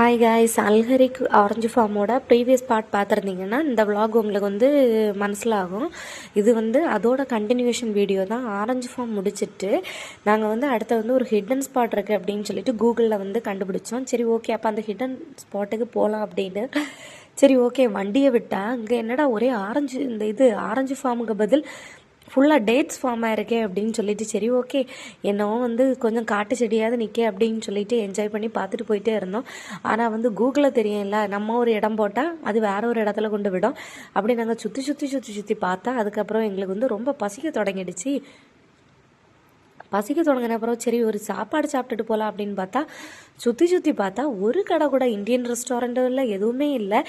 Hi guys அல்ஹரிக் orange ஃபார்மோட previous part பார்த்துருந்தீங்கன்னா இந்த விலாக் உங்களுக்கு வந்து மனசிலாகும். இது வந்து அதோட கண்டினியூஷன் வீடியோ தான். ஆரஞ்சு ஃபார்ம் முடிச்சிட்டு நாங்கள் வந்து அடுத்து வந்து ஒரு ஹிடன் ஸ்பாட் இருக்குது அப்படின்னு சொல்லிட்டு கூகுளில் வந்து கண்டுபிடிச்சோம். சரி ஓகே அப்போ அந்த ஹிடன் ஸ்பாட்டுக்கு போகலாம் அப்படின்னு. சரி ஓகே வண்டியை விட்டால் இங்கே என்னடா ஒரே ஆரஞ்சு இந்த இது ஆரஞ்சு ஃபார்முக்கு பதில் ஃபுல்லாக டேட்ஸ் ஃபார்ம் ஆயிருக்கே அப்படின்னு சொல்லிட்டு சரி ஓகே என்னவோ வந்து கொஞ்சம் காட்டு செடியாவது நிற்க அப்படின்னு சொல்லிட்டு என்ஜாய் பண்ணி பார்த்துட்டு போயிட்டே இருந்தோம். ஆனால் வந்து கூகுளில் தெரியும்ல நம்ம ஒரு இடம் போட்டால் அது வேற ஒரு இடத்துல கொண்டு விடும். அப்படி நாங்கள் சுற்றி சுற்றி சுற்றி சுற்றி பார்த்தா அதுக்கப்புறம் எங்களுக்கு வந்து ரொம்ப பசிக்க தொடங்கிடுச்சு. பசிக்க தொடங்கின அப்புறம் சரி ஒரு சாப்பாடு சாப்பிட்டுட்டு போகலாம் அப்படின்னு பார்த்தா சுற்றி சுற்றி பார்த்தா ஒரு கடை கூட இந்தியன் ரெஸ்டாரண்ட்டில் எதுவுமே இல்லை.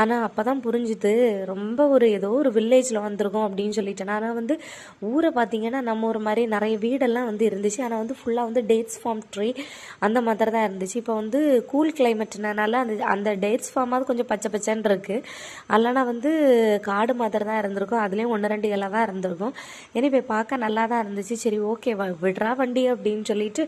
ஆனால் அப்போ தான் புரிஞ்சுது ரொம்ப ஒரு ஏதோ ஒரு வில்லேஜில் வந்திருக்கோம் அப்படின்னு சொல்லிட்டேன். ஆனால் வந்து ஊரை பார்த்தீங்கன்னா நம்ம ஒரு மாதிரி நிறைய வீடெல்லாம் வந்து இருந்துச்சு. ஆனால் வந்து ஃபுல்லாக வந்து டேட்ஸ் ஃபார்ம் ட்ரீ அந்த மாதிரி தான் இருந்துச்சு. இப்போ வந்து கூல் கிளைமேட்னால அந்த அந்த டேட்ஸ் ஃபார்மாவது கொஞ்சம் பச்சை பச்சைன்னு இருக்குது அல்லனா வந்து காடு மாதிரி தான் இருந்திருக்கும். அதுலேயும் ஒன்று ரெண்டு இலை தான் இருந்திருக்கும். போய் பார்க்க நல்லா தான் இருந்துச்சு. சரி ஓகே விடுறா வண்டி அப்படின்னு சொல்லிட்டு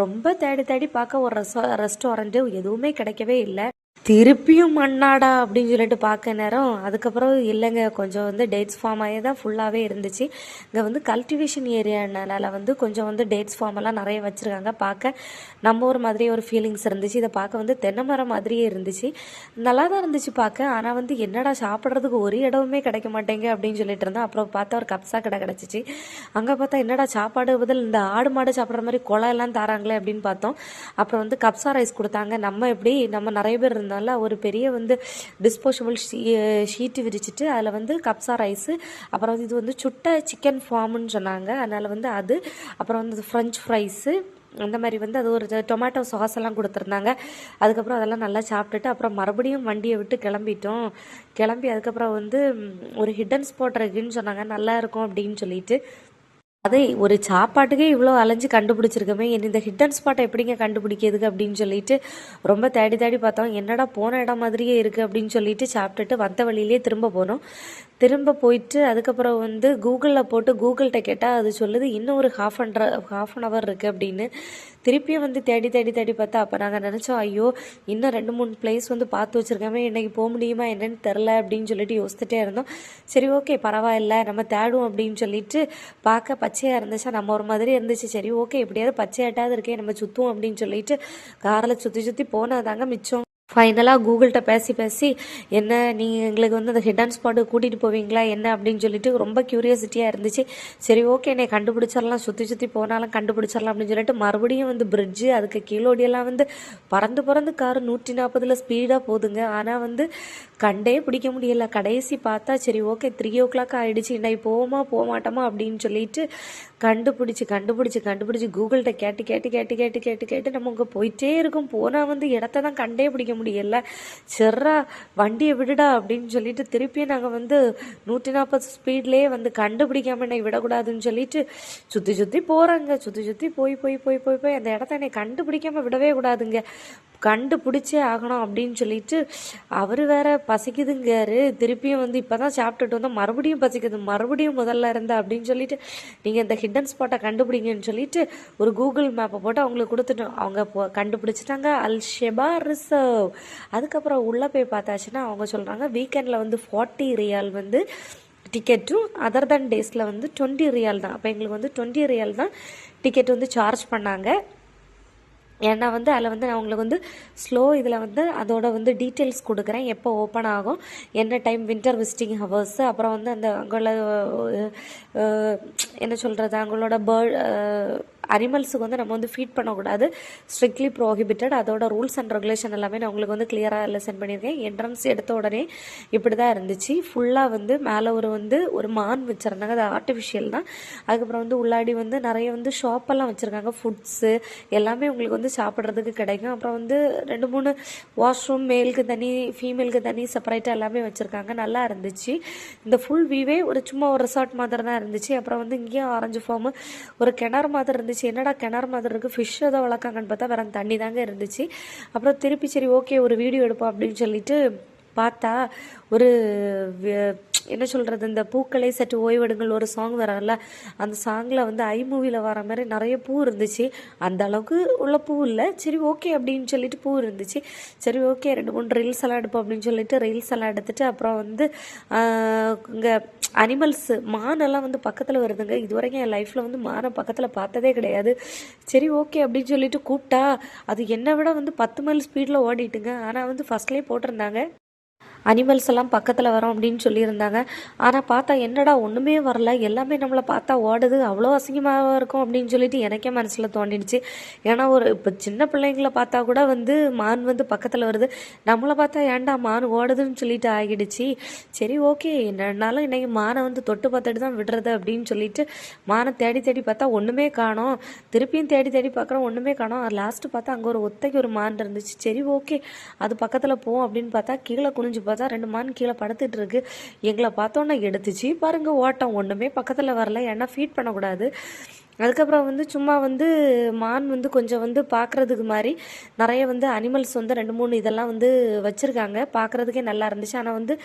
ரொம்ப தேடி தேடி பார்க்க ஒரு ரெசார்ட் ரெஸ்டாரண்ட்டு எதுவுமே கிடைக்கவே இல்லை. திருப்பியும் மண்ணாடா அப்படின்னு சொல்லிட்டு பார்க்க நேரம். அதுக்கப்புறம் இல்லைங்க கொஞ்சம் வந்து டேட்ஸ் ஃபார்ம் ஆகி தான் ஃபுல்லாகவே இருந்துச்சு. இங்கே வந்து கல்டிவேஷன் ஏரியானால வந்து கொஞ்சம் வந்து டேட்ஸ் ஃபார்ம் எல்லாம் நிறைய வச்சுருக்காங்க. பார்க்க நம்ம ஒரு மாதிரி ஒரு ஃபீலிங்ஸ் இருந்துச்சு. இதை பார்க்க வந்து தென்னை மரம் மாதிரியே இருந்துச்சு. நல்லா தான் இருந்துச்சு பார்க்க. ஆனால் வந்து என்னடா சாப்பிட்றதுக்கு ஒரு இடமுமே கிடைக்க மாட்டேங்க அப்படின்னு சொல்லிட்டு இருந்தோம் அப்புறம் பார்த்தா ஒரு கப்ஸா கடை கிடச்சிச்சு. அங்கே பார்த்தா என்னடா சாப்பாடு பதில் இந்த ஆடு மாடு சாப்பிட்ற மாதிரி குளம் எல்லாம் தராங்களே அப்படின்னு பார்த்தோம். அப்புறம் வந்து கப்ஸா ரைஸ் கொடுத்தாங்க. நம்ம எப்படி நம்ம நிறைய பேர் நல்லா ஒரு பெரிய வந்து டிஸ்போசபிள் ஷீட்டு விரிச்சிட்டு அதில் வந்து கப்சா ரைஸு அப்புறம் வந்து இது வந்து சுட்ட சிக்கன் ஃபார்ம்னு சொன்னாங்க. அதனால் வந்து அது அப்புறம் வந்து ஃப்ரெஞ்ச் ஃப்ரைஸு அந்த மாதிரி வந்து அது ஒரு டொமேட்டோ சாஸ் எல்லாம் கொடுத்துருந்தாங்க. அதுக்கப்புறம் அதெல்லாம் நல்லா சாப்பிட்டுட்டு அப்புறம் மறுபடியும் வண்டியை விட்டு கிளம்பிட்டோம். கிளம்பி அதுக்கப்புறம் வந்து ஒரு ஹிடன் ஸ்பாட் இருக்குன்னு சொன்னாங்க. நல்லா இருக்கும் அப்படின்னு சொல்லிட்டு. அதே ஒரு சாப்பாட்டுக்கே இவ்வளோ அலைஞ்சு கண்டுபிடிச்சிருக்கமே என்ன இந்த ஹிட்டன் ஸ்பாட்டை எப்படிங்க கண்டுபிடிக்கிறதுக்கு அப்படின்னு சொல்லிட்டு ரொம்ப தேடி தேடி பார்த்தோம். என்னடா போன இடம் மாதிரியே இருக்குது அப்படின்னு சொல்லிட்டு சாப்பிட்டுட்டு வந்த வழியிலே திரும்ப போனோம். திரும்ப போயிட்டு அதுக்கப்புறம் வந்து கூகுளில் போட்டு கூகுள்கிட்ட கேட்டால் அது சொல்லுது இன்னும் ஒரு half and half an hour இருக்குது அப்படின்னு. திருப்பியும் வந்து தேடி தேடி தேடி பார்த்தா அப்போ நாங்கள் நினச்சோம் ஐயோ இன்னும் ரெண்டு மூணு பிளேஸ் வந்து பார்த்து வச்சுருக்காமே இன்றைக்கி போக முடியுமா என்னென்னு தெரில அப்படின்னு சொல்லிட்டு யோசிச்சுட்டே இருந்தோம். சரி ஓகே பரவாயில்ல நம்ம தேடுவோம் அப்படின்னு சொல்லிட்டு பார்க்க பச்சையாக இருந்துச்சா நம்ம ஒரு மாதிரி இருந்துச்சு. சரி ஓகே எப்படியாவது பச்சையாட்டாவது இருக்கே நம்ம சுற்றுவோம் அப்படின்னு சொல்லிட்டு காரில் சுற்றி சுற்றி போனால் தாங்க மிச்சம். ஃபைனலாக கூகுள்கிட்ட பேசி பேசி என்ன நீங்கள் எங்களுக்கு வந்து அந்த ஹிடன் ஸ்பாட்டு கூட்டிகிட்டு போவீங்களா? என்ன? அப்படின்னு சொல்லிட்டு ரொம்ப க்யூரியாசிட்டியாக இருந்துச்சு. சரி ஓகே என்னை கண்டுபிடிச்சிடலாம் சுற்றி சுற்றி போனாலும் கண்டுபிடிச்சிடலாம் அப்படின்னு சொல்லிட்டு மறுபடியும் வந்து பிரிட்ஜு அதுக்கு கீழோடியெல்லாம் வந்து பறந்து பறந்து கார் நூற்றி நாற்பதில் ஸ்பீடாக போதுங்க. ஆனால் வந்து கண்டே பிடிக்க முடியல. கடைசி பார்த்தா சரி ஓகே த்ரீ ஓ கிளாக் ஆகிடுச்சு இன்னைக்கு போவோமா போக மாட்டோமா அப்படின்னு சொல்லிட்டு கண்டுபிடிச்சி கண்டுபிடிச்சி கண்டுபிடிச்சி கூகுள்கிட்ட கேட்டு கேட்டு கேட்டு கேட்டு கேட்டு கேட்டு நம்ம அங்கே போயிட்டே இருக்கும். போனால் வந்து இடத்த தான் கண்டே பிடிக்க முடியல. செர்ரா வண்டியை விடுடா அப்படின்னு சொல்லிட்டு திருப்பியும் நாங்கள் வந்து நூற்றி நாற்பது ஸ்பீட்லேயே வந்து கண்டுபிடிக்காம என்னை விடக்கூடாதுன்னு சொல்லிட்டு சுற்றி சுற்றி போகிறாங்க சுற்றி சுற்றி போய் போய் போய் போய் போய் அந்த இடத்த என்னை கண்டுபிடிக்காம விடவே கூடாதுங்க. கண்டுபிடிச்சே ஆகணும் அப்படின்னு சொல்லிட்டு அவர் வேற பசிக்குதுங்காரு திருப்பியும் வந்து இப்போ தான் சாப்பிட்டுட்டு வந்தால் மறுபடியும் பசிக்குது. மறுபடியும் முதல்ல இருந்தா அப்படின்னு சொல்லிட்டு நீங்கள் இந்த ஹிடன் ஸ்பாட்டை கண்டுபிடிங்கன்னு சொல்லிட்டு ஒரு கூகுள் மேப்பை போட்டு அவங்களுக்கு கொடுத்துட்டோம் அவங்க போ கண்டுபிடிச்சிட்டாங்க. அல் ஷெபா ரிசர்வ் அதுக்கப்புறம் உள்ளே போய் பார்த்தாச்சுன்னா அவங்க சொல்கிறாங்க வீக்கெண்டில் வந்து ஃபார்ட்டி ரியால் வந்து டிக்கெட்டும் அதர் தன் டேஸில் வந்து டுவெண்ட்டி ரியால் தான். அப்போ எங்களுக்கு வந்து டுவெண்ட்டி ரியால் தான் டிக்கெட் வந்து சார்ஜ் பண்ணாங்க. ஏன்னா வந்து அதில் வந்து நான் உங்களுக்கு வந்து ஸ்லோ இதில் வந்து அதோட வந்து டீட்டெயில்ஸ் கொடுக்குறேன். எப்போ ஓப்பன் ஆகும் என்ன டைம் வின்டர் விசிட்டிங் ஹவர்ஸ் அப்புறம் வந்து அந்த அங்குள்ள என்ன சொல்கிறது அங்களோட பேர்ட் அனிமல்ஸுக்கு வந்து நம்ம வந்து ஃபீட் பண்ணக்கூடாது. ஸ்ட்ரிக்ட்லி ப்ரோஹிபிட்டட் அதோட ரூல்ஸ் அண்ட் ரெகுலேஷன் எல்லாமே நான் உங்களுக்கு வந்து கிளியராக சென்ட் பண்ணியிருக்கேன். என்ட்ரன்ஸ் எடுத்த உடனே இப்படி தான் இருந்துச்சு. ஃபுல்லாக வந்து மேலே ஒரு வந்து ஒரு மான் வச்சுருந்தாங்க. அது ஆர்டிஃபிஷியல் தான். அதுக்கப்புறம் வந்து உள்ளாடி வந்து நிறைய வந்து ஷாப்பெல்லாம் வச்சுருக்காங்க. ஃபுட்ஸு எல்லாமே உங்களுக்கு வந்து சாப்பிட்றதுக்கு கிடைக்கும். அப்புறம் வந்து ரெண்டு மூணு வாஷ்ரூம் மேலுக்கு தனி ஃபீமேலுக்கு தனி செப்பரேட்டாக எல்லாமே வச்சுருக்காங்க. நல்லா இருந்துச்சு. இந்த ஃபுல் வியூவே ஒரு சும்மா ஒரு ரிசார்ட் மாதிரி தான் இருந்துச்சு. அப்புறம் வந்து இங்கேயும் ஆரஞ்சு ஃபார்மு ஒரு கிணறு மாதிரி இருந்துச்சு. என்னடா கிணறு மாதிரி இருக்குது ஃபிஷ் ஏதோ வளர்க்காங்கன்னு பார்த்தா வேற தண்ணி தாங்க இருந்துச்சு. அப்புறம் திருப்பி சரி ஓகே ஒரு வீடியோ எடுப்போம் அப்படின்னு சொல்லிட்டு பார்த்தா ஒரு என்ன சொல்கிறது இந்த பூக்களை சற்று ஓய்வெடுங்கள் ஒரு சாங் வரல அந்த சாங்கில் வந்து ஐ மூவியில் வர மாதிரி நிறைய பூ இருந்துச்சு. அந்த அளவுக்கு உள்ள பூ இல்லை. சரி ஓகே அப்படின்னு சொல்லிட்டு பூ இருந்துச்சு. சரி ஓகே ரெண்டு மூணு ரீல்ஸ் எல்லாம் எடுப்போம் அப்படின்னு சொல்லிட்டு ரீல்ஸ் எல்லாம் எடுத்துட்டு அப்புறம் வந்து இங்கே அனிமல்ஸு மானெல்லாம் வந்து பக்கத்தில் வருதுங்க. இது வரைக்கும் என் லைஃப்பில் வந்து மானை பக்கத்தில் பார்த்ததே கிடையாது. சரி ஓகே அப்படின்னு சொல்லிட்டு கூப்பிட்டா அது என்னை விட வந்து பத்து மைல் ஸ்பீடில் ஓடிட்டுங்க. ஆனால் வந்து ஃபஸ்ட்லேயே போட்டிருந்தாங்க. அனிமல்ஸ் எல்லாம் பக்கத்தில் வரோம் அப்படின்னு சொல்லியிருந்தாங்க. ஆனால் பார்த்தா என்னடா ஒன்றுமே வரல. எல்லாமே நம்மளை பார்த்தா ஓடுது. அவ்வளோ அசிங்கமாக இருக்கும் அப்படின்னு சொல்லிட்டு எனக்கே மனசில் தோண்டிடுச்சு. ஏன்னா ஒரு இப்போ சின்ன பிள்ளைங்கள பார்த்தா கூட வந்து மான் வந்து பக்கத்தில் வருது. நம்மளை பார்த்தா ஏன்டா மான் ஓடுதுன்னு சொல்லிட்டு ஆகிடுச்சு. சரி ஓகே. என்னன்னாலும் இன்றைக்கி மானை வந்து தொட்டு பார்த்துட்டு தான் விடுறது அப்படின்னு சொல்லிட்டு மானை தேடி தேடி பார்த்தா ஒன்றுமே காணோம். திருப்பியும் தேடி தேடி பார்க்குறோம் ஒன்றுமே காணோம். லாஸ்ட்டு பார்த்தா அங்கே ஒரு ஒத்தைக்கு ஒரு மான் இருந்துச்சு. சரி ஓகே. அது பக்கத்தில் போவோம் அப்படின்னு பார்த்தா கீழே குனிஞ்சு பார்த்தா ரெண்டு மான் கீழே படுத்துட்டு இருக்கு. எங்களை பார்த்தோன்னே எடுத்துச்சு. பாருங்க ஓட்டம் ஒன்றுமே பக்கத்தில் வரல. ஏன்னா ஃபீட் பண்ணக்கூடாது. அதுக்கப்புறம் வந்து சும்மா வந்து மான் வந்து கொஞ்சம் வந்து பார்க்குறதுக்கு மாதிரி நிறைய வந்து அனிமல்ஸ் வந்து ரெண்டு மூணு இதெல்லாம் வந்து வச்சுருக்காங்க. பார்க்குறதுக்கே நல்லா இருந்துச்சு. ஆனால் வந்து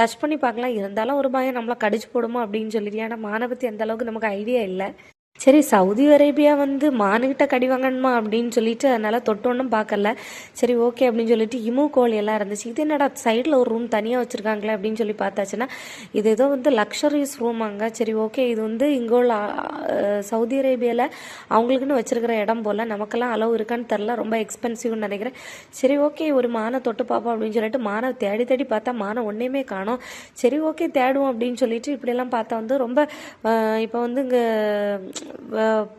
டச் பண்ணி பார்க்கலாம். இருந்தாலும் ஒரு பயம் நம்மளை கடிச்சு போடுமோ அப்படின்னு சொல்லிட்டு. ஏன்னா மானை பற்றி எந்த அளவுக்கு நமக்கு ஐடியா இல்லை. சரி சவுதி அரேபியா வந்து மானுக்கிட்ட கடி வாங்கணுமா அப்படின்னு சொல்லிட்டு அதனால தொட்டோன்னும் பார்க்கல. சரி ஓகே அப்படின்னு சொல்லிட்டு இமு கோழி எல்லாம் இருந்துச்சு. இது என்னடா சைடில் ஒரு ரூம் தனியாக வச்சுருக்காங்களே அப்படின்னு சொல்லி பார்த்தாச்சுன்னா இது ஏதோ வந்து லக்ஷரிஸ் ரூம் அங்கே. சரி ஓகே இது வந்து இங்கே உள்ள சவுதி அரேபியாவில் அவங்களுக்குன்னு வச்சுருக்கிற இடம் போல். நமக்கெல்லாம் அளவு இருக்கான்னு தெரில ரொம்ப எக்ஸ்பென்சிவ்னு நினைக்கிறேன். சரி ஓகே ஒரு மானை தொட்டு பார்ப்போம் அப்படின்னு சொல்லிட்டு மானை தேடி தேடி பார்த்தா மானை ஒன்றையுமே காணும். சரி ஓகே தேடுவோம் அப்படின்னு சொல்லிட்டு இப்படியெல்லாம் பார்த்தா வந்து ரொம்ப இப்போ வந்து இங்கே Well.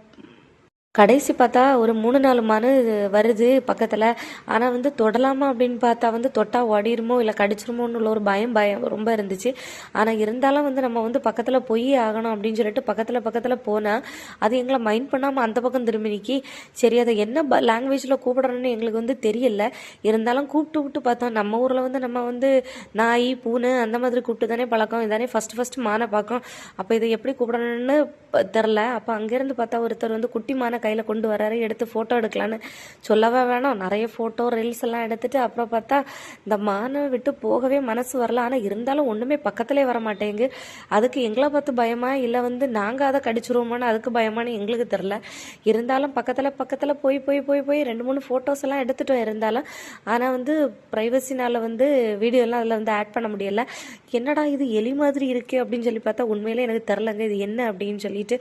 கடைசி பார்த்தா ஒரு மூணு நாலு மனு வருது பக்கத்தில். ஆனால் வந்து தொடலாமா அப்படின்னு பார்த்தா வந்து தொட்டா ஒடிருமோ இல்லை கடிச்சிருமோன்னு உள்ள ஒரு பயம் பயம் ரொம்ப இருந்துச்சு. ஆனால் இருந்தாலும் வந்து நம்ம வந்து பக்கத்தில் போய் ஆகணும் அப்படின்னு சொல்லிட்டு பக்கத்தில் பக்கத்தில் போனால் அது எங்களை மைண்ட் பண்ணாமல் அந்த பக்கம் திரும்பி நிற்கி சரி அதை என்ன லாங்குவேஜில் கூப்பிடணும்னு எங்களுக்கு வந்து தெரியல. இருந்தாலும் கூப்பிட்டு விட்டு பார்த்தோம். நம்ம ஊரில் வந்து நம்ம வந்து நாய் பூனை அந்த மாதிரி கூப்பிட்டு தானே பழக்கம். இதானே ஃபஸ்ட்டு ஃபஸ்ட்டு மானை பார்க்கோம். அப்போ இதை எப்படி கூப்பிடணும்னு தெரில அப்போ அங்கேருந்து பார்த்தா ஒருத்தர் வந்து குட்டி மானை கையில் கொண்டு வராரு எடுத்து ஃபோட்டோ எடுக்கலான்னு சொல்லவே வேணாம். நிறைய ஃபோட்டோ ரீல்ஸ் எல்லாம் எடுத்துட்டு அப்புறம் பார்த்தா இந்த மானை விட்டு போகவே மனசு வரல. ஆனால் இருந்தாலும் ஒன்றுமே பக்கத்திலே வர மாட்டேங்கு அதுக்கு எங்களை பார்த்து பயமா இல்லை வந்து நாங்கள் அதை கடிச்சிருவோமான்னு அதுக்கு பயமான்னு எங்களுக்கு தெரில இருந்தாலும் பக்கத்தில் பக்கத்தில் போய் போய் போய் போய் ரெண்டு மூணு ஃபோட்டோஸ் எல்லாம் எடுத்துட்டோம் இருந்தாலும் ஆனால் வந்து ப்ரைவசினால் வந்து வீடியோலாம் அதில் வந்து ஆட் பண்ண முடியல. என்னடா இது எலி மாதிரி இருக்கே அப்படின்னு சொல்லி பார்த்தா உண்மையிலே எனக்கு தெரிலங்க இது என்ன அப்படின்னு சொல்லிட்டு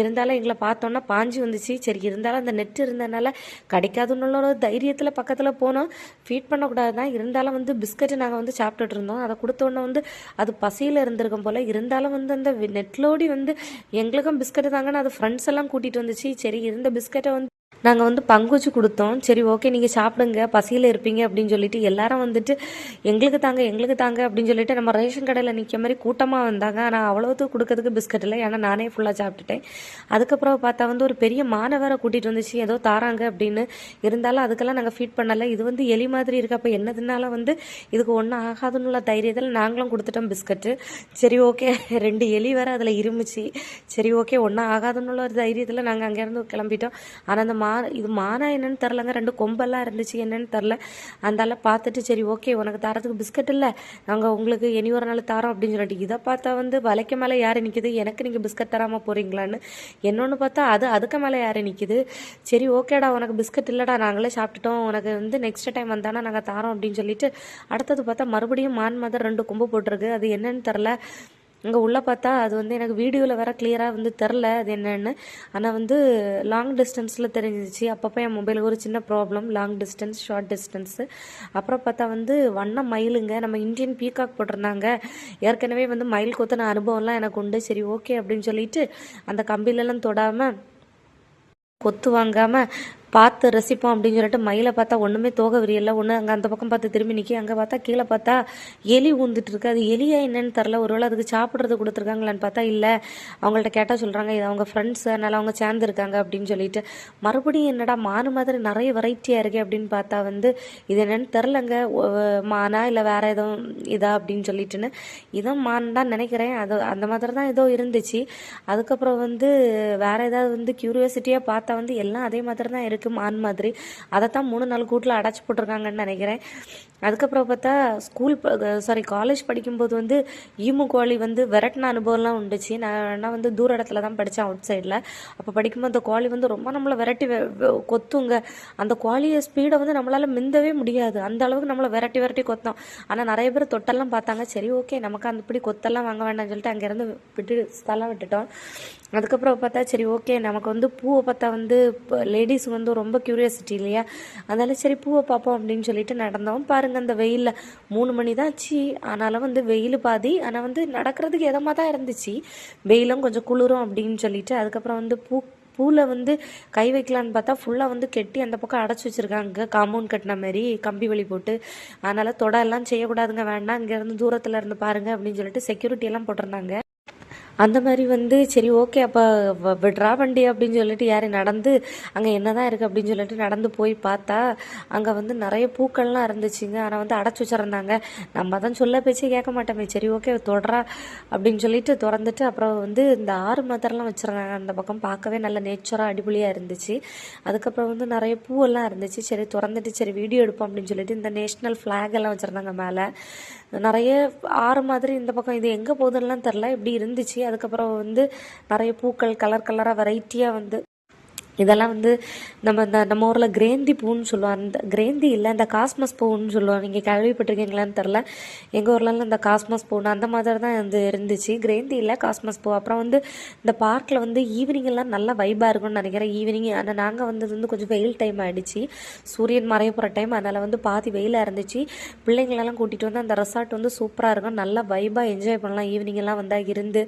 இருந்தாலும் எங்களை பார்த்தோன்னா பாஞ்சு வந்துச்சு. சரி இருந்தாலும் அந்த நெட் இருந்ததுனால கிடைக்காதுன்னு ஒரு தைரியத்தில் பக்கத்தில் போனோம். ஃபீட் பண்ணக்கூடாது தான் இருந்தாலும் வந்து பிஸ்கட்டு நாங்கள் வந்து சாப்பிட்டுட்டு இருந்தோம். அதை கொடுத்தோன்னே வந்து அது பசியில் இருந்திருக்கும் போல். இருந்தாலும் வந்து அந்த நெட்லோடி வந்து எங்களுக்கும் பிஸ்கட்டு தாங்கன்னு அது ஃப்ரெண்ட்ஸ் எல்லாம் கூட்டிகிட்டு வந்துச்சு. சரி இருந்த பிஸ்கட்டை வந்து நாங்கள் வந்து பங்கு வச்சு கொடுத்தோம். சரி ஓகே நீங்கள் சாப்பிடுங்க பசியில் இருப்பீங்க அப்படின்னு சொல்லிட்டு எல்லாரும் வந்துட்டு எங்களுக்கு தாங்க எங்களுக்கு தாங்க அப்படின்னு சொல்லிட்டு நம்ம ரேஷன் கடையில் நிற்க மாதிரி கூட்டமாக வந்தாங்க ஆனால் அவ்வளோத்துக்கு கொடுக்கறதுக்கு பிஸ்கட் இல்லை. ஏன்னா நானே ஃபுல்லாக சாப்பிட்டுட்டேன். அதுக்கப்புறம் பார்த்தா வந்து ஒரு பெரிய மானை கூட்டிகிட்டு வந்துச்சு. ஏதோ தாராங்க அப்படின்னு. இருந்தாலும் அதுக்கெல்லாம் நாங்கள் ஃபீட் பண்ணலை. இது வந்து எலி மாதிரி இருக்கு. அப்போ என்னதுனால வந்து இதுக்கு ஒன்றும் ஆகாதுன்னு உள்ள தைரியத்தில் நாங்களும் கொடுத்துட்டோம் பிஸ்கட்டு. சரி ஓகே ரெண்டு எலி வேறு அதில் இருமிச்சு சரி ஓகே ஒன்றும் ஆகாதுன்னு உள்ள ஒரு தைரியத்தில் நாங்கள் அங்கேருந்து கிளம்பிட்டோம். ஆனால் அந்த மா இது மானா என்னன்னு தெரிலங்க ரெண்டு கொம்பெல்லாம் இருந்துச்சு. என்னன்னு தெரில அந்தால பார்த்துட்டு சரி ஓகே உனக்கு தரத்துக்கு பிஸ்கட் இல்லை. நாங்கள் உங்களுக்கு இனி ஒரு நாள் தரோம் அப்படின்னு சொல்லிட்டு. இதை பார்த்தா வந்து வலைக்கு மேலே யார் நிற்கிது எனக்கு நீங்கள் பிஸ்கட் தராமல் போகிறீங்களான்னு என்னொன்று பார்த்தா அது அதுக்கு மேலே யார் நிற்கிது சரி ஓகேடா உனக்கு பிஸ்கட் இல்லைடா. நாங்களே சாப்பிட்டுட்டோம். உனக்கு வந்து நெக்ஸ்ட் டைம் வந்தானா நாங்கள் தரோம் அப்படின்னு சொல்லிட்டு அடுத்தது பார்த்தா மறுபடியும் மான் மதர் ரெண்டு கொம்பு போட்டிருக்கு. அது என்னன்னு தெரில இங்கே உள்ளே பார்த்தா அது வந்து எனக்கு வீடியோவில் வேற கிளியராக வந்து தெரில அது என்னென்னு. ஆனால் வந்து லாங் டிஸ்டன்ஸில் தெரிஞ்சிச்சு. அப்பப்போ என் மொபைலுக்கு ஒரு சின்ன problem long distance short distance அப்புறம் பார்த்தா வந்து வண்ண மயிலுங்க. நம்ம இந்தியன் பீகாக் போட்டிருந்தாங்க. ஏற்கனவே வந்து மயில் கொத்தின அனுபவம்லாம் எனக்கு உண்டு. சரி ஓகே அப்படின்னு சொல்லிட்டு அந்த கம்பிலெல்லாம் தொடாமல் கொத்து வாங்காமல் பார்த்து ரசிப்போம் அப்படின்னு சொல்லிட்டு மயிலை பார்த்தா ஒன்றுமே தோக விரியல ஒன்று அங்கே அந்த பக்கம் பார்த்து திரும்பி நிற்கி அங்கே பார்த்தா கீழே பார்த்தா எலி ஊந்துட்டு இருக்கு. அது எலியா என்னன்னு தெரில ஒருவேளை அதுக்கு சாப்பிட்றது கொடுத்துருக்காங்களான்னு பார்த்தா இல்லை. அவங்கள்ட்ட கேட்டால் சொல்கிறாங்க இது அவங்க ஃப்ரெண்ட்ஸ் அதனால் அவங்க சேர்ந்துருக்காங்க அப்படின்னு சொல்லிட்டு. மறுபடியும் என்னடா மானு மாதிரி நிறைய வெரைட்டியாக இருக்கே அப்படின்னு பார்த்தா வந்து இது என்னன்னு தெரிலங்க மானா இல்லை வேற எதுவும் இதா அப்படின்னு சொல்லிட்டுன்னு. இதான் மான் தான் நினைக்கிறேன். அது அந்த மாதிரி தான் ஏதோ இருந்துச்சு. அதுக்கப்புறம் வந்து வேற ஏதாவது வந்து கியூரியாசிட்டியாக பார்த்தா வந்து எல்லாம் அதே மாதிரி தான் இருக்கு. நிற்கும் மான் மாதிரி. அதை தான் மூணு நாள் கூட்டில் அடைச்சி போட்டிருக்காங்கன்னு நினைக்கிறேன். அதுக்கப்புறம் பார்த்தா ஸ்கூல் சாரி காலேஜ் படிக்கும்போது வந்து ஈமு கோழி வந்து விரட்டின அனுபவம்லாம் உண்டுச்சு. நான் நான் வந்து தூர இடத்துல தான் படித்தேன் அவுட் சைடில் அப்போ படிக்கும்போது அந்த கோழி வந்து ரொம்ப நம்மளை விரட்டி வெ- கொத்துங்க. அந்த கோழியை ஸ்பீடை வந்து நம்மளால் மிந்தவே முடியாது. அந்த அளவுக்கு நம்மளை விரட்டி விரட்டி கொத்தோம். ஆனால் நிறைய பேர் தொட்டெல்லாம் பார்த்தாங்க. சரி ஓகே நமக்கு அந்த இப்படி கொத்தெல்லாம் வாங்க வேண்டாம்னு சொல்லிட்டு அங்கேருந்து விட்டு ஸ்தலம் விட்டுட்டோம். அதுக்கப்புறம் பார்த்தா சரி ஓகே நமக்கு வந்து பூவை பார்த்தா வந்து லேடிஸ் வந்து ரொம்ப க்யூரியாசிட்டி இல்லையா? அதனால சரி பூவை பார்ப்போம் அப்படின்னு சொல்லிட்டு நடந்தோம். பாருங்க அந்த வெயிலில் மூணு மணி தான் ஆச்சு. ஆனாலும் வந்து வெயில் பாதி. ஆனால் வந்து நடக்கிறதுக்கு இதமாக தான் இருந்துச்சு. வெயிலும் கொஞ்சம் குளிரும் அப்படின்னு சொல்லிட்டு அதுக்கப்புறம் வந்து பூ பூவில் வந்து கை வைக்கலான்னு பார்த்தா ஃபுல்லாக வந்து கெட்டி அந்த பக்கம் அடைச்சி வச்சுருக்காங்க. காம்பவுண்ட் கட்டின மாதிரி கம்பி வழி போட்டு. அதனால் தொட எல்லாம் செய்யக்கூடாதுங்க வேண்டாம். இங்கேருந்து தூரத்தில் இருந்து பாருங்க அப்படின்னு சொல்லிட்டு செக்யூரிட்டி எல்லாம் போட்டிருந்தாங்க. அந்த மாதிரி வந்து சரி ஓகே அப்போ விட்ரா வண்டி அப்படின்னு சொல்லிட்டு யார் நடந்து அங்கே என்னதான் இருக்குது அப்படின்னு சொல்லிட்டு நடந்து போய் பார்த்தா அங்கே வந்து நிறைய பூக்கள்லாம் இருந்துச்சுங்க. ஆனால் வந்து அடைச்சி வச்சிருந்தாங்க. நம்ம தான் சொல்ல பேச்சு கேட்க மாட்டோமே. சரி ஓகே தொடரா அப்படின்னு சொல்லிட்டு திறந்துட்டு அப்புறம் வந்து இந்த ஆறு மதர்லாம் வச்சுருந்தாங்க. அந்த பக்கம் பார்க்கவே நல்ல நேச்சராக அடிபொலியாக இருந்துச்சு. அதுக்கப்புறம் வந்து நிறைய பூவெல்லாம் இருந்துச்சு. சரி திறந்துட்டு சரி வீடியோ எடுப்போம் அப்படின்னு சொல்லிட்டு இந்த நேஷ்னல் ஃப்ளாக் எல்லாம் வச்சுருந்தாங்க மேலே. நிறைய ஆறு மாதிரி இந்த பக்கம் இது எங்கே போகுதுன்னெலாம் தெரில இப்படி இருந்துச்சு? அதுக்கப்புறம் வந்து நிறைய பூக்கள் கலர் கலராக வெரைட்டியாக வந்து இதெல்லாம் வந்து நம்ம இந்த நம்ம ஊரில் கிரேந்தி பூன்னு சொல்லுவோம் அந்த கிரேந்தி இல்லை இந்த காஸ்மஸ் பூன்னு சொல்லுவோம் நீங்கள் கேள்விப்பட்டிருக்கீங்களான்னு தெரில எங்கள் ஊர்லலாம் இந்த காஸ்மஸ் பூன்னு அந்த மாதிரி தான் வந்து இருந்துச்சு. கிரேந்தி இல்லை காஸ்மஸ் பூ. அப்புறம் வந்து இந்த பார்க்கில் வந்து ஈவினிங்கெல்லாம் நல்லா வைபாக இருக்கும்னு நினைக்கிறேன். ஈவினிங் ஆனால் நாங்கள் வந்தது வந்து கொஞ்சம் வெயில் டைம் ஆகிடுச்சு சூரியன் மறைய போகிற டைம் அதனால் வந்து பாதி வெயிலாக இருந்துச்சு. பிள்ளைங்களெல்லாம் கூட்டிகிட்டு வந்து அந்த ரெசார்ட் வந்து சூப்பராக இருக்கும். நல்லா வைபாக என்ஜாய் பண்ணலாம். ஈவினிங்கெல்லாம் வந்தால் இருந்து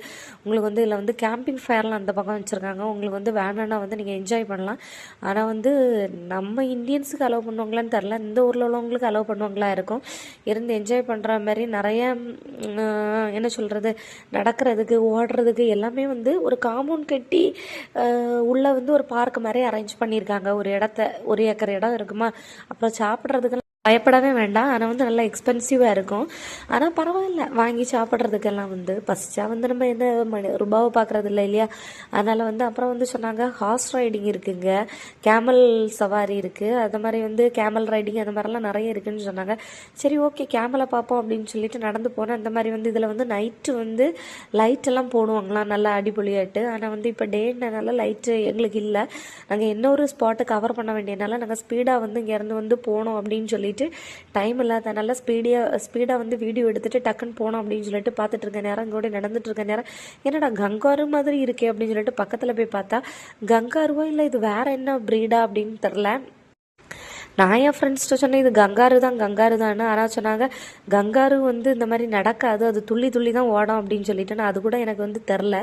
உங்களுக்கு வந்து இதில் வந்து கேம்பிங் ஃபயர்லாம் அந்த பக்கம் வச்சுருக்காங்க. உங்களுக்கு வந்து வேணும்னா வந்து நீங்கள் என்ஜாய் என்ஜாய் பண்ணலாம். ஆனால் வந்து நம்ம இந்தியன்ஸுக்கு அலோவ் பண்ணுவாங்களான்னு தெரில இந்த ஊரில் உள்ளவங்களுக்கு அலோவ் பண்ணுவாங்களா இருக்கும். இருந்து என்ஜாய் பண்ணுற மாதிரி நிறைய என்ன சொல்கிறது நடக்கிறதுக்கு ஓடுறதுக்கு எல்லாமே வந்து ஒரு காம்பவுண்ட் கட்டி உள்ளே உள்ள வந்து ஒரு பார்க் மாதிரி அரேஞ்ச் பண்ணியிருக்காங்க. ஒரு இடத்த ஒரு ஏக்கர் இடம் இருக்குமா? அப்புறம் சாப்பிட்றதுக்கு பயப்படவே வேண்டாம். ஆனால் வந்து நல்லா எக்ஸ்பென்சிவாக இருக்கும். ஆனால் பரவாயில்ல. வாங்கி சாப்பிட்றதுக்கெல்லாம் வந்து பசிச்சா வந்து நம்ம என்ன மணி ரூபாவை பார்க்குறது இல்லை இல்லையா? அதனால் வந்து அப்புறம் வந்து சொன்னாங்க ஹார்ஸ் ரைடிங் இருக்குங்க. கேமல் சவாரி இருக்குது அது மாதிரி வந்து கேமல் ரைடிங் அந்த மாதிரிலாம் நிறைய இருக்குதுன்னு சொன்னாங்க. சரி ஓகே கேமலை பார்ப்போம் அப்படின்னு சொல்லிட்டு நடந்து போனேன். அந்த மாதிரி வந்து இதில் வந்து நைட்டு வந்து லைட் எல்லாம் போடுவாங்களாம். நல்லா அடிப்பொலியாட்டு ஆனால் வந்து இப்போ டேனால லைட்டு எங்களுக்கு இல்லை. நாங்கள் இன்னொரு ஸ்பாட்டை கவர் பண்ண வேண்டியனால நாங்கள் ஸ்பீடாக வந்து இங்கேருந்து வந்து போனோம் அப்படின்னு சொல்லிட்டு டைம் இல்லாதனால ஸ்பீடியாக ஸ்பீடாக வந்து வீடியோ எடுத்துட்டு டக்குன்னு போனோம் அப்படின்னு சொல்லிட்டு பார்த்துட்டு இருக்க நேரம் இங்கோட நடந்துட்டு இருக்க நேரம் என்னடா கங்காரு மாதிரி இருக்கே அப்படின்னு சொல்லிட்டு பக்கத்தில் போய் பார்த்தா கங்காருவா? இல்லை இது வேற என்ன ப்ரீடா அப்படின்னு தெரில நான் என் ஃப்ரெண்ட்ஸ்கிட்ட சொன்னேன் இது கங்காரு தான் கங்காரு தான் ஆனால் சொன்னாங்க கங்காரு வந்து இந்த மாதிரி நடக்காது அது துள்ளி துள்ளி தான் ஓடும் அப்படின்னு சொல்லிட்டு நான் அது கூட எனக்கு வந்து தெரில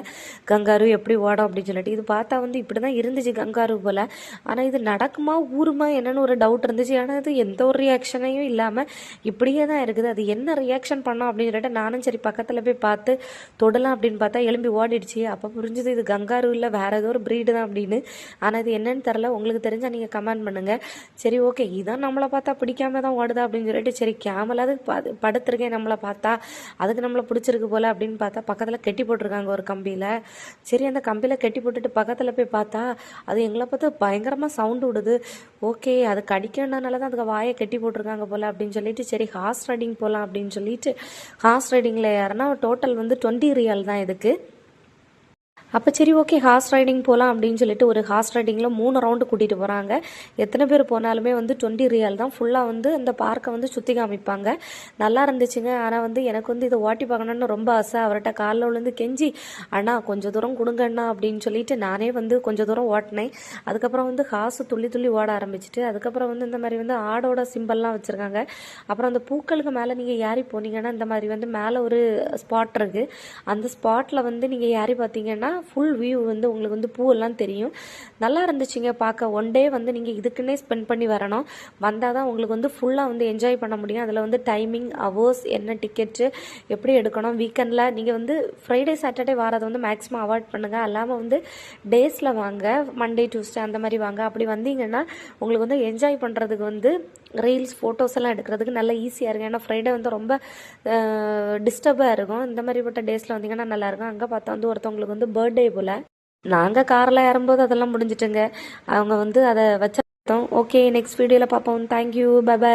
கங்காரு எப்படி ஓடும் அப்படின்னு சொல்லிட்டு. இது பார்த்தா வந்து இப்படி தான் இருந்துச்சு கங்காரு போல். ஆனால் இது நடக்குமா ஊருமா என்னன்னு ஒரு டவுட் இருந்துச்சு. ஆனால் இது எந்த ஒரு ரியாக்ஷனையும் இல்லாமல் இப்படியே தான் இருக்குது. அது என்ன ரியாக்ஷன் பண்ணோம் அப்படின்னு சொல்லிட்டு நானும் சரி பக்கத்தில் போய் பார்த்து தொடலாம் அப்படின்னு பார்த்தா எலும்பி ஓடிடுச்சு. அப்போ புரிஞ்சுது இது கங்காரு இல்லை வேற ஏதோ ஒரு ப்ரீடு தான் அப்படின்னு. ஆனால் இது என்னன்னு தெரில உங்களுக்கு தெரிஞ்சால் நீங்கள் கமெண்ட் பண்ணுங்கள் சரி ஓகே இதான் நம்மளை பார்த்தா பிடிக்காம தான் ஓடுதா அப்படின்னு சொல்லிட்டு சரி கேமலாவது படுத்திருக்கேன் நம்மளை பார்த்தா. அதுக்கு நம்மளை பிடிச்சிருக்கு போல அப்படின்னு பார்த்தா பக்கத்தில் கெட்டி போட்டிருக்காங்க ஒரு கம்பியில். சரி அந்த கம்பியில் கெட்டி போட்டுட்டு பக்கத்தில் போய் பார்த்தா அது எங்களை பார்த்து பயங்கரமாக சவுண்டு விடுது. ஓகே அது கடிக்கணுனால தான் அதுக்கு வாயை கெட்டி போட்டிருக்காங்க போல அப்படின்னு சொல்லிட்டு சரி ஹார்ஸ் ரைடிங் போகலாம் அப்படின்னு சொல்லிட்டு ஹார்ஸ் ரைடிங்கில் யாருன்னா டோட்டல் வந்து டுவெண்ட்டி ரியல் தான் இதுக்கு. அப்போ சரி ஓகே ஹார்ஸ் ரைடிங் போகலாம் அப்படின்னு சொல்லிட்டு ஒரு ஹார்ஸ் ரைடிங்கில் மூணு ரவுண்டு கூட்டிகிட்டு போகிறாங்க எத்தனை பேர் போனாலுமே வந்து டுவெண்ட்டி ரியல் தான். ஃபுல்லாக வந்து அந்த பார்க்கை வந்து சுற்றி காமிப்பாங்க. நல்லா இருந்துச்சுங்க. ஆனால் வந்து எனக்கு வந்து இதை ஓட்டி பார்க்கணுன்னு ரொம்ப ஆசை. அவர்கிட்ட காலில் விழுந்து கெஞ்சி அண்ணா கொஞ்சம் தூரம் கொடுங்கண்ணா அப்படின்னு சொல்லிட்டு நானே வந்து கொஞ்சம் தூரம் ஓட்டினேன். அதுக்கப்புறம் வந்து ஹார்ஸ் துள்ளி துள்ளி ஓட ஆரம்பிச்சிட்டு அதுக்கப்புறம் வந்து இந்த மாதிரி வந்து ஆடோட சிம்பிள்லாம் வச்சுருக்காங்க. அப்புறம் அந்த பூக்களுக்கு மேலே நீங்கள் ஏறி போனீங்கன்னா இந்த மாதிரி வந்து மேலே ஒரு ஸ்பாட் இருக்குது அந்த ஸ்பாட்டில் வந்து நீங்கள் ஏறி பார்த்தீங்கன்னா ஃபுல் வியூ வந்து உங்களுக்கு வந்து பூவெல்லாம் தெரியும். நல்லா இருந்துச்சுங்க பார்க்க. ஒன் டே வந்து நீங்கள் இதுக்குன்னே ஸ்பெண்ட் பண்ணி வரணும். வந்தால் தான் உங்களுக்கு வந்து ஃபுல்லாக வந்து என்ஜாய் பண்ண முடியும். அதில் வந்து டைமிங் அவர்ஸ் என்ன டிக்கெட்டு எப்படி எடுக்கணும். வீக்கெண்டில் நீங்கள் வந்து ஃப்ரைடே சாட்டர்டே வாரதை வந்து மேக்ஸிமம் அவாய்ட் பண்ணுங்கள் அல்லாமல் வந்து டேஸில் வாங்க. மண்டே டியூஸ்டே அந்த மாதிரி வாங்க. அப்படி வந்தீங்கன்னா உங்களுக்கு வந்து என்ஜாய் பண்ணுறதுக்கு வந்து ரீல்ஸ் ஃபோட்டோஸ் எல்லாம் எடுக்கிறதுக்கு நல்லா ஈஸியாக இருக்கும். ஏன்னா ஃப்ரைடே வந்து ரொம்ப டிஸ்டர்பாக இருக்கும். இந்த மாதிரிப்பட்ட டேஸில் வந்தீங்கன்னா நல்லாயிருக்கும் அங்கே பார்த்தா வந்து ஒருத்தவங்களுக்கு வந்து பர்த்டே போல். நாங்கள் காரில் ஏறும்போது அதெல்லாம் முடிஞ்சிட்டுங்க. அவங்க வந்து அதை வச்சோம் ஓகே நெக்ஸ்ட் வீடியோவில் பார்ப்போம். Thank you bye bye